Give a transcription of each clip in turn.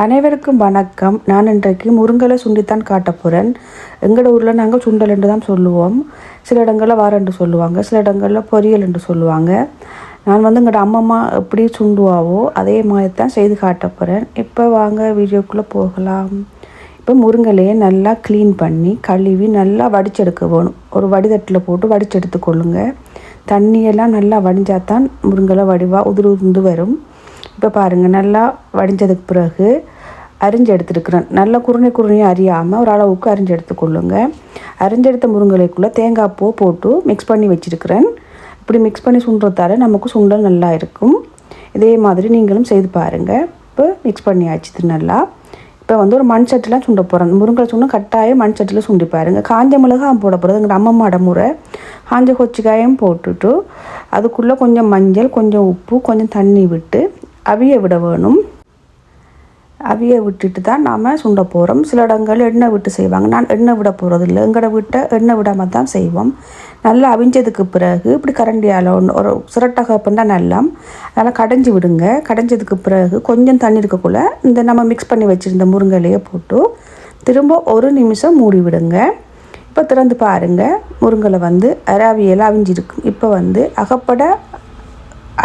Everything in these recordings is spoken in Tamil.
அனைவருக்கும் வணக்கம். நான் இன்றைக்கு முருங்கலை சுண்டித்தான் காட்ட போகிறேன் எங்களோட ஊரில் நாங்கள் சுண்டல் என்று தான் சொல்லுவோம். சில இடங்களில் வாரண்டு சொல்லுவாங்க. சில இடங்களில் பொரியல் என்று சொல்லுவாங்க. நான் வந்து எங்களோட அம்மம்மா எப்படி சுண்டுவாவோ அதே மாதிரி தான் செய்து காட்ட போகிறேன் இப்போ வாங்க வீடியோக்குள்ளே போகலாம். இப்போ முருங்கலையை நல்லா க்ளீன் பண்ணி கழுவி நல்லா வடிச்செடுக்க வேணும். ஒரு வடிதட்டில் போட்டு வடிச்செடுத்து கொள்ளுங்க. தண்ணியெல்லாம் நல்லா வடிஞ்சால் தான் முருங்கலை வடிவாக உதிர் உதிர்ந்து வரும். இப்போ பாருங்கள் நல்லா வடிஞ்சதுக்கு பிறகு அரிஞ்சு எடுத்துருக்குறேன். நல்லா குருணை குருணையும் அறியாமல் ஒரு அளவுக்கு அரிஞ்சு எடுத்துக்கொள்ளுங்க. அரிஞ்செடுத்த முருங்கலைக்குள்ளே தேங்காய் பூ போட்டு மிக்ஸ் பண்ணி வச்சுருக்கிறேன். இப்படி மிக்ஸ் பண்ணி சுண்டுறதால நமக்கு சுண்டல் நல்லா இருக்கும். இதே மாதிரி நீங்களும் செய்து பாருங்கள் இப்போ மிக்ஸ் பண்ணி ஆச்சுது நல்லா இப்போ வந்து ஒரு மண் சட்டிலாம் சுண்ட போகிறேன் முருங்கை சுண்ணு கட்டாயம் மண் சட்டியில் சுண்டி பாருங்கள் காஞ்ச மிளகாய் போட போகிறது எங்கள் அம்மம்மாட முறை. காஞ்ச கொச்சிக்காயும் போட்டுட்டு அதுக்குள்ளே கொஞ்சம் மஞ்சள் கொஞ்சம் உப்பு கொஞ்சம் தண்ணி விட்டு அவிய விட வேணும். அவிய விட்டுட்டு தான் நாம் சுண்ட போகிறோம் சில இடங்கள் எண்ணெய் விட்டு செய்வாங்க. நான் எண்ணெய் விட போகிறது இல்லை. எங்கட விட்ட எண்ணெய் விடாமல் தான் செய்வோம். நல்லா அவிஞ்சதுக்கு பிறகு இப்படி கரண்டியால் ஒன்று ஒரு சிரட்டகப்பம் தான் நல்லா அதனால் கடைஞ்சி விடுங்க. கடைஞ்சதுக்கு பிறகு கொஞ்சம் தண்ணி இருக்கக்குள்ள இந்த நம்ம மிக்ஸ் பண்ணி வச்சுருந்த முருங்கலையை போட்டு திரும்ப ஒரு நிமிஷம் மூடி விடுங்க. இப்போ திறந்து பாருங்கள் முருங்கலை வந்து அராவியெல்லாம் அவிஞ்சிருக்கும் இப்போ வந்து அகப்பட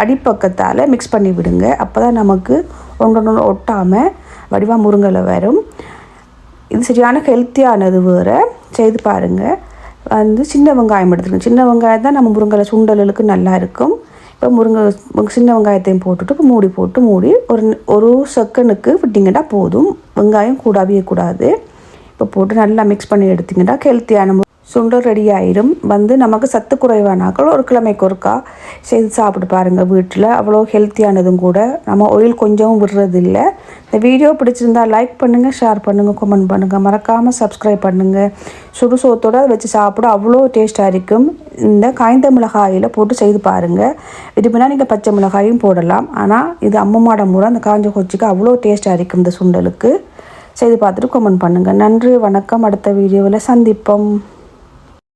அடிப்பக்கத்தால் மிக்ஸ் பண்ணி விடுங்க. அப்போ தான் நமக்கு ஒன்றொன்று ஒட்டாமல் வடிவாக முருங்கலை வரும். இது சரியான ஹெல்த்தியானது வேறு. செய்து பாருங்கள் வந்து சின்ன வெங்காயம் எடுத்துக்கணும். சின்ன வெங்காயம் தான் நம்ம முருங்கலை சுண்டலுக்கு நல்லா இருக்கும். இப்போ முருங்கை சின்ன வெங்காயத்தையும் போட்டுட்டு இப்போ மூடி போட்டு மூடி ஒரு ஒரு செகண்டுக்கு விட்டிங்கன்னா போதும். வெங்காயம் கூடவே கூடாது. இப்போ போட்டு நல்லா மிக்ஸ் பண்ணி எடுத்திங்கன்னா ஹெல்த்தியான சுண்டல் ரெடி ஆயிடும் வந்து நமக்கு சத்து குறைவானாக்கள் ஒரு கிழமைக்கு ஒருக்கா செய்து சாப்பிட்டு பாருங்கள் வீட்டில். அவ்வளோ ஹெல்த்தியானதும் கூட நம்ம ஆயில் கொஞ்சம் விடுறதில்ல. இந்த வீடியோ பிடிச்சிருந்தா லைக் பண்ணுங்கள் ஷேர் பண்ணுங்கள் கமெண்ட் பண்ணுங்கள் மறக்காமல் சப்ஸ்கிரைப் பண்ணுங்கள் சுடு சோத்தோடு அதை வச்சு சாப்பிட அவ்வளோ டேஸ்ட்டாக இருக்கும். இந்த காய்ந்த மிளகாயில் போட்டு செய்து பாருங்கள் விரும்பினா நீங்கள் பச்சை மிளகாயும் போடலாம். ஆனால் இது அம்மம்மாட முறை அந்த காஞ்ச கொச்சிக்கு அவ்வளோ டேஸ்ட்டாக இருக்கும் இந்த சுண்டலுக்கு. செய்து பார்த்துட்டு கமெண்ட் பண்ணுங்கள் நன்றி வணக்கம். அடுத்த வீடியோவில் சந்திப்போம்.